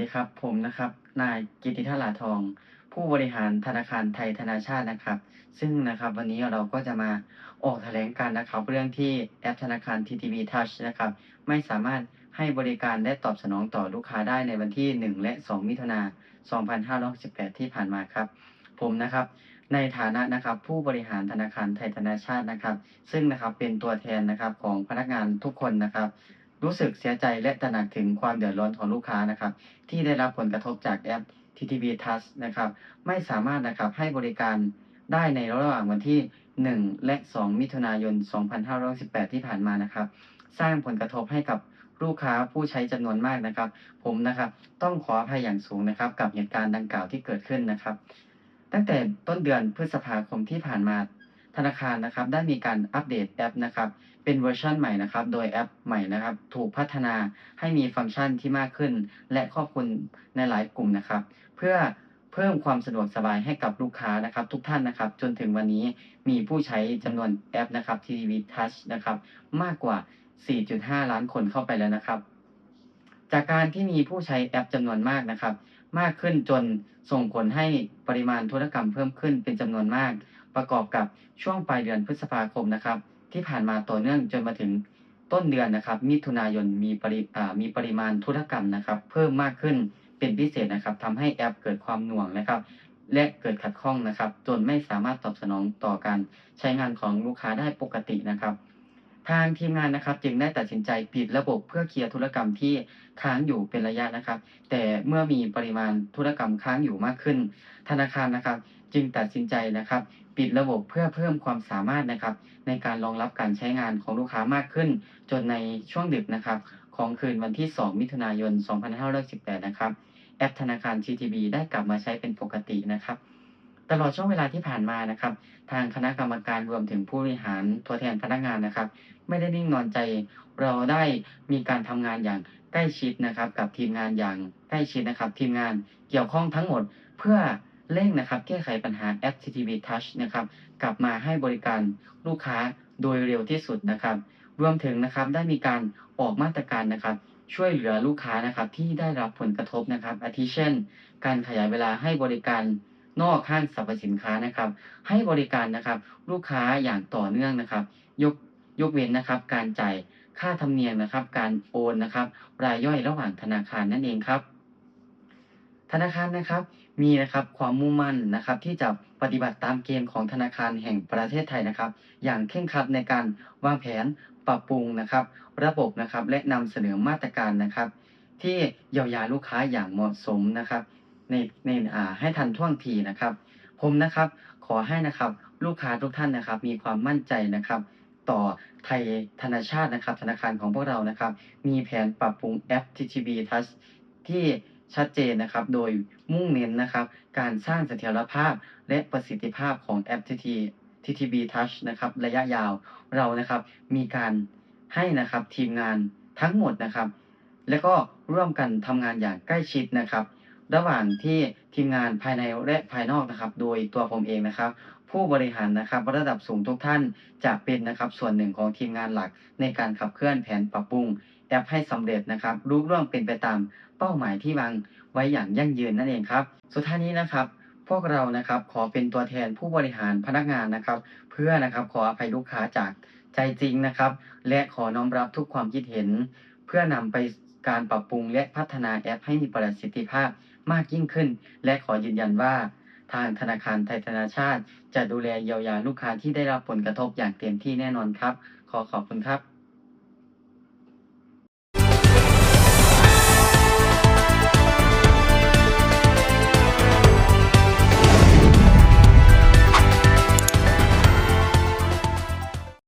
ดีครับ ผมนะครับ นายกิติธาราทอง ผู้บริหารธนาคารไทยธนาชาตินะครับ ซึ่งนะครับวันนี้เราก็จะมาออกแถลงการณ์นะครับ เรื่องที่แอปธนาคาร TTB Touch นะครับ ไม่สามารถให้บริการและตอบสนองต่อลูกค้าได้ในวันที่ 1 และ 2 มิถุนายน2568 ที่ผ่านมาครับ ผมนะครับ ในฐานะนะครับผู้บริหารธนาคารไทยธนาชาตินะครับ ซึ่งนะครับเป็นตัวแทนนะครับของพนักงานทุกคนนะครับ รู้สึกเสียใจและตระหนักถึงความเดือดร้อนของลูกค้านะครับ ที่ได้รับผลกระทบจากแอป TTB Touch นะครับ ไม่สามารถนะครับให้บริการได้ในระหว่างวันที่ 1 และ 2 มิถุนายน 2518 ที่ผ่านมานะครับ สร้างผลกระทบให้กับลูกค้าผู้ใช้จำนวนมากนะครับ ผมนะครับ ต้องขออภัยอย่างสูงนะครับ กับเหตุการณ์ดังกล่าวที่เกิดขึ้นนะครับ ตั้งแต่ต้นเดือนพฤษภาคมที่ผ่านมา ธนาคารนะครับได้มีการอัปเดตแอปนะครับเป็นเวอร์ชันใหม่นะครับโดยแอปใหม่นะครับถูกพัฒนาให้มีฟังก์ชันที่มากขึ้น และครอบคลุมในหลายกลุ่มนะครับ เพื่อเพิ่มความสะดวกสบายให้กับลูกค้านะครับ ทุกท่านนะครับ จนถึงวันนี้มีผู้ใช้จำนวนแอปนะครับ TTB Touch นะครับมากกว่า 4.5 ล้านคนเข้าไปแล้วนะครับ จากการที่มีผู้ใช้แอปจำนวนมากนะครับ มากขึ้นจนส่งผลให้ปริมาณธุรกรรมเพิ่มขึ้นเป็นจำนวนมาก ประกอบกับช่วงปลายเดือนพฤษภาคมนะครับ ที่ผ่านมาต่อเนื่องจนมาถึงต้นเดือนนะครับ มิถุนายนมีปริมีปริมาณธุรกรรมนะครับ เพิ่มมากขึ้นเป็นพิเศษนะครับทำให้แอปเกิดความหน่วงนะครับ และเกิดขัดข้องนะครับ จนไม่สามารถตอบสนองต่อการใช้งานของลูกค้าได้ปกตินะครับ ทางทีมงานนะครับ จึงได้ตัดสินใจปิดระบบเพื่อเคลียร์ธุรกรรมที่ค้างอยู่เป็นระยะนะครับ แต่เมื่อมีปริมาณธุรกรรมค้างอยู่มากขึ้น ธนาคารนะครับ จึงตัดสินใจนะครับ ปิดระบบเพื่อเพิ่มความสามารถนะครับ ในการรองรับการใช้งานของลูกค้ามากขึ้น จนในช่วงดึกนะครับ ของคืนวันที่ 2 มิถุนายน 2518 นะครับ แอปธนาคาร TTB ได้กลับมาใช้เป็นปกตินะครับ ตลอดช่วงเวลาที่ผ่านมานะครับ ทางคณะกรรมการรวมถึงผู้บริหารตัวแทนพนักงานนะครับ ไม่ได้นิ่งนอนใจ เราได้มีการทำงานอย่างใกล้ชิดนะครับ กับทีมงานอย่างใกล้ชิดนะครับ ทีมงานเกี่ยวข้องทั้งหมดเพื่อ เร่งนะครับแก้ไขปัญหาแอป TTB Touch นะครับกลับมาให้บริการลูกค้าโดยเร็วที่สุดนะครับ รวมถึงนะครับได้มีการออกมาตรการนะครับ ช่วยเหลือลูกค้านะครับที่ได้รับผลกระทบนะครับ อาทิเช่น การขยายเวลาให้บริการนอกห้างสรรพสินค้านะครับ ให้บริการนะครับลูกค้าอย่างต่อเนื่องนะครับ ยกยกเว้นนะครับ การจ่ายค่าธรรมเนียมนะครับ การโอนนะครับรายย่อยระหว่างธนาคารนั่นเองครับ ธนาคารนะครับมีนะครับความมุ่งมั่นนะครับที่จะปฏิบัติตามเกณฑ์ของธนาคารแห่งประเทศไทยนะครับ อย่างเคร่งครัดในการวางแผนปรับปรุงนะครับ ระบบนะครับและนำเสนอมาตรการนะครับ ที่เยียวยาลูกค้าอย่างเหมาะสมนะครับในในอ่าให้ทันท่วงทีนะครับ ผมนะครับขอให้นะครับลูกค้าทุกท่านนะครับ มีความมั่นใจนะครับ ต่อไทยธนาชาตินะครับ ธนาคารของพวกเรานะครับ มีแผนปรับปรุงแอป TTB Touch ที่ ชัดเจนนะครับ โดยมุ่งเน้นนะครับ การสร้างเสถียรภาพและประสิทธิภาพของแอป TT TTB Touch นะครับระยะยาวเรานะครับมีการให้นะครับทีมงานทั้งหมดนะครับ แล้วก็ร่วมกันทำงานอย่างใกล้ชิดนะครับ ระหว่างที่ทีมงานภายในและภายนอกนะครับ โดยตัวผมเองนะครับ ผู้บริหารนะครับระดับสูงทุกท่านจะเป็นนะครับส่วนหนึ่งของทีมงานหลักในการขับเคลื่อนแผนปรับปรุง แอปให้สำเร็จนะครับรูปร่วงเป็นไปตามเป้าหมายที่วางไว้อย่างยั่งยืนนั่นเองครับ สุดท้ายนี้นะครับ พวกเรานะครับขอเป็นตัวแทนผู้บริหารพนักงานนะครับ เพื่อนะครับขออภัยลูกค้าจากใจจริงนะครับ และขอน้อมรับทุกความคิดเห็น เพื่อนำไปการปรับปรุงและพัฒนาแอปให้มีประสิทธิภาพมากยิ่งขึ้น และขอยืนยันว่า ทางธนาคารไทยธนาชาติ จะดูแลเยียวยาลูกค้าที่ได้รับผลกระทบอย่างเต็มที่แน่นอนครับ ขอขอบคุณครับ